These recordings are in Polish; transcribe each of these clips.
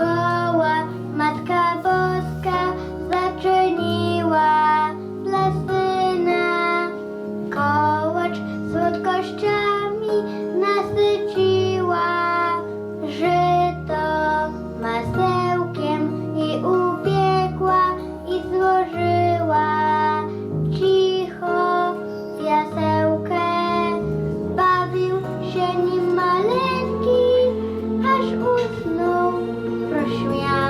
dookoła Matka Boska zaczyniła dla syna kołacz słodkościami nasyciła. Żyto masełkiem i ubiegła i złożyła cicho w jasełkę bawił się nim maleńki aż usnął 是呀？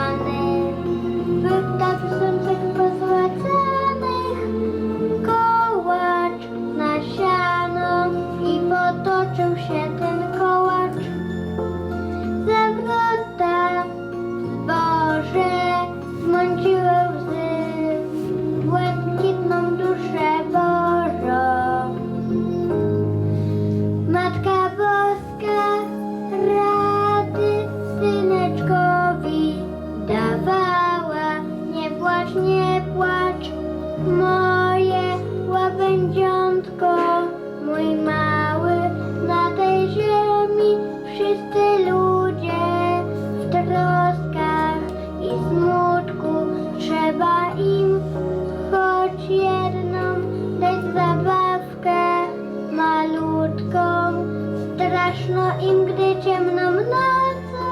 Smutno im, gdy ciemną nocą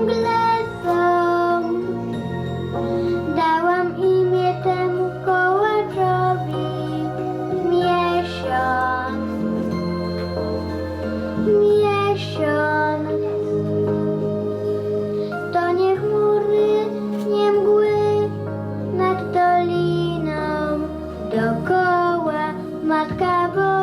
mgle są. Dałam imię temu kołaczowi miesiąc. Miesiąc. To nie chmury, nie mgły nad doliną. Dokoła Matka Boża.